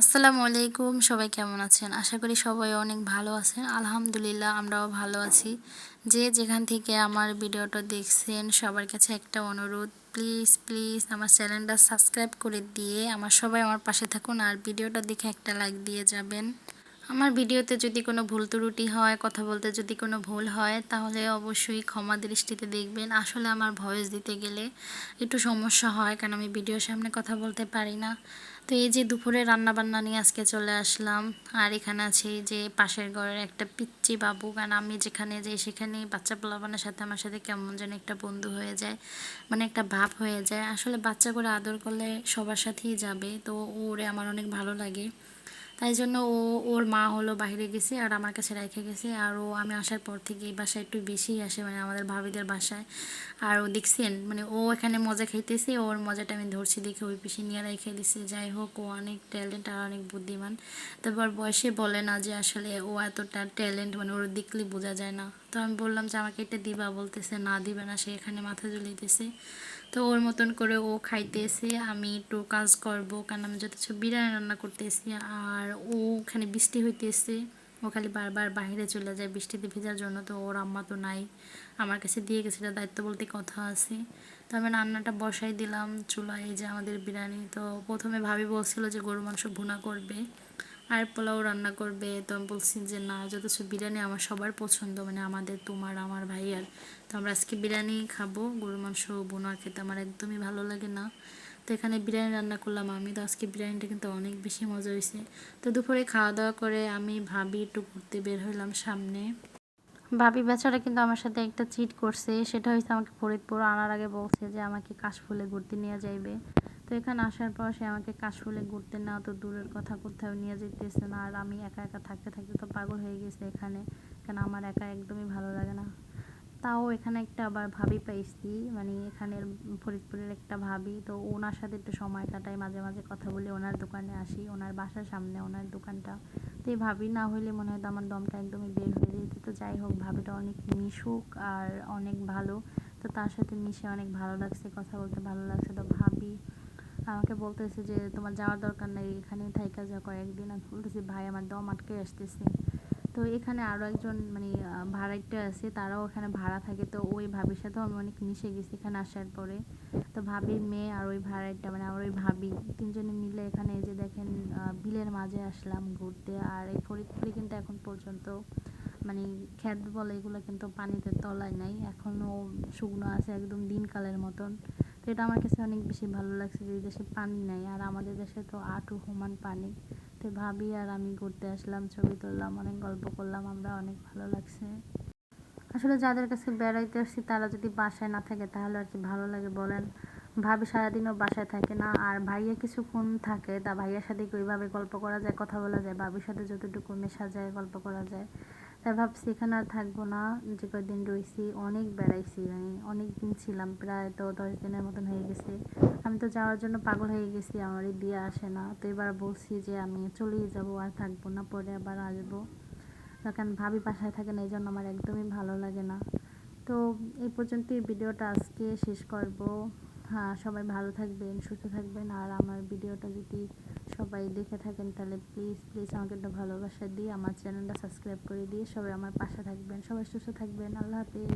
আসসালামু আলাইকুম, সবাই কেমন আছেন? আশা করি সবাই অনেক ভালো আছেন। আলহামদুলিল্লাহ, আমরাও ভালো আছি। যে যেখান থেকে আমার ভিডিওটা দেখছেন, সবার কাছে একটা অনুরোধ। প্লিজ প্লিজ আমার চ্যানেলটা সাবস্ক্রাইব করে দিয়ে আমার সবাই আমার পাশে থাকুন আর ভিডিওটা দেখে একটা লাইক দিয়ে যাবেন। আমার ভিডিওতে যদি কোনো ভুল ত্রুটি হয়, কথা বলতে যদি কোনো ভুল হয়, তাহলে অবশ্যই ক্ষমা দৃষ্টিতে দেখবেন। আসলে আমার ভয়েস দিতে গেলে একটু সমস্যা হয়, কারণ আমি ভিডিওর সামনে কথা বলতে পারি না। তো এই যে দুপুরে রান্না বান্না নিয়ে আজকে চলে আসলাম, আর এখানে আছে যে পাশের ঘরের একটা পিচ্চি বাবু। কারণ আমি যেখানে যাই সেখানে বাচ্চা পোলাপানের সাথে আমার সাথে কেমন যেন একটা বন্ধু হয়ে যায় মানে একটা ভাব হয়ে যায়। আসলে বাচ্চা করে আদর করলে সবার সাথেই যাবে, তো ওরে আমার অনেক ভালো লাগে। তাই জন্য ও, ওর মা হলো বাইরে গেছে আর আমার কাছে রেখে গেছে। আর ও, আমি আসার পর থেকে এই বাসায় একটু বেশিই আসে মানে আমাদের ভাবিদের বাসায়। আর ও দেখছেন মানে ও এখানে মজা খাইতেছে, ওর মজাটা আমি ধরছি দেখে ওই পিসি নিয়ে রেখে দিছে। যাই হোক, ও অনেক ট্যালেন্ট আর অনেক বুদ্ধিমান। তারপর বয়সে বলে না যে আসলে ও এতটা ট্যালেন্ট মানে ওর দেখলে বোঝা যায় না। তো আমি বললাম যে, আমাকে এটা দিবা, বলতেছে, না, দিবে না। সে এখানে মাথা ঝুলিতেছে তো ওর মতন করে ও খাইতেছে, আমি একটু কাজ করব, কারণ আমি যথেষ্ট বিরিয়ানি রান্না করতেছি, আর ও ওখানে বৃষ্টি হইতেছে, ও খালি বারবার বাইরে চলে যায় বৃষ্টিতে ভেজার জন্য, তো ওর আম্মা তো নাই। আমার কাছে দিয়ে গেছে, এটা দায়িত্ব বলতে কথা আছে। তো আমি রান্নাটা বসাই দিলাম চুলায় যে আমাদের বিরিয়ানি, তো প্রথমে ভাবি বলছিল যে গরু মাংস ভুনা করবে। আর পোলাও রান্না করবে, তো আমি বলছি যে না, যথেষ্ট বিরিয়ানি আমার সবার পছন্দ মানে আমাদের, তোমার, আমার ভাইয়ার। তো আমরা আজকে বিরিয়ানি খাব গরু মাংস বোনা খেতে, আমার একদমই ভালো লাগে না। তো এখানে বিরিয়ানি রান্না করলাম আমি, তো আজকে বিরিয়ানিটা কিন্তু অনেক বেশি মজা হয়েছে। তো দুপুরে খাওয়া দাওয়া করে আমি ভাবি একটু ঘুরতে বের হইলাম সামনে। ভাবি বেচারা কিন্তু আমার সাথে একটা চিট করছে, সেটা হয়েছে আমাকে ফরিদপুর আনার আগে বলছে যে আমাকে কাশফুলে ঘুরতে নিয়ে যাইবে। তো এখানে আসার পর সে আমাকে কাশফুলে ঘুরতে, না, তো দূরের কথা কোথাও নিয়ে যেতেছে না, আর আমি একা একা থাকতে থাকতে তো পাগল হয়ে গেছে এখানে, কেন আমার একা একদমই ভালো লাগে না। তাও এখানে একটা আবার ভাবি পাইছি মানে এখানের ফরিদপুরের একটা ভাবি, তো ওনার সাথে একটু সময় কাটাই, মাঝে মাঝে কথা বলে, ওনার দোকানে আসি, ওনার বাসার সামনে, ওনার দোকানটা। তো এই ভাবি না হইলে মনে হয় তো আমার দমটা একদমই বের হয়ে যেত। তো যাই হোক, ভাবিটা অনেক মিশুক আর অনেক ভালো, তো তার সাথে মিশে অনেক ভালো লাগছে, কথা বলতে ভালো লাগছে। তো ভাবি আমাকে বলতেছে যে, তোমার যাওয়ার দরকার নেই, এখানেই থাইকা যা কয়েকদিন। আমি বলতেছি, ভাই, আমার দম আটকে আসতেছে। তো এখানে আরও একজন মানে ভাড়াইটা আছে, তারাও এখানে ভাড়া থাকে। তো ওই ভাবির সাথেও আমি অনেক মিশে গেছি এখানে আসার পরে। তো ভাবির মেয়ে আর ওই ভাড়াইটা মানে আমার ওই ভাবি তিনজনে মিলে এখানে এই যে দেখেন বিলের মাঝে আসলাম ঘুরতে। আর এই ফরিদপুরে কিন্তু এখন পর্যন্ত মানে খ্যাত বলে এগুলো কিন্তু পানিতে তলায় নাই। এখনও শুকনো আছে, একদম দিনকালের মতন। তো এটা আমার কাছে অনেক বেশি ভালো লাগছে যে দেশে পানি নাই, আর আমাদের দেশে তো আটু সমান পানি। তো ভাবি আর আমি ঘুরতে আসলাম, ছবি তুললাম, অনেক গল্প করলাম, আমরা অনেক ভালো লাগছে। আসলে যাদের কাছে বেড়াইতে আসছি, তারা যদি বাসায় না থাকে, তাহলে আর কি ভালো লাগে বলেন? ভাবি সারাদিনও বাসায় থাকে না, আর ভাইয়া কিছুক্ষণ থাকে, তা ভাইয়ার সাথে ওইভাবে গল্প করা যায়, কথা বলা যায়? ভাবির সাথে যতটুকু মেশা যায়, গল্প করা যায়। তাই ভাবছি এখানে আর থাকব না। যে কদিন রয়েছি অনেক বেড়াইছি আমি। অনেক দিন ছিলাম, প্রায় তো দশ দিনের মতন হয়ে গেছে। আমি তো যাওয়ার জন্য পাগল হয়ে গেছি আমার এই বিয়ে আসে না। তো এবার বলছি যে আমি চলেই যাব, আর থাকব না, পরে আবার আসব। কারণ ভাবি বাসায় থাকে না এই জন্য আমার একদমই ভালো লাগে না। তো এই পর্যন্তই ভিডিওটা আজকে শেষ করব। হ্যাঁ সবাই ভালো থাকবেন, সুস্থ থাকবেন। আর আমার ভিডিওটা যদি সবাই দেখে থাকেন, তাহলে প্লিজ প্লিজ আমাকে একটু ভালোবাসা দিয়ে আমার চ্যানেলটা সাবস্ক্রাইব করে দিয়ে সবাই আমার পাশে থাকবেন। সবাই সুস্থ থাকবেন। আল্লাহ হাফিজ।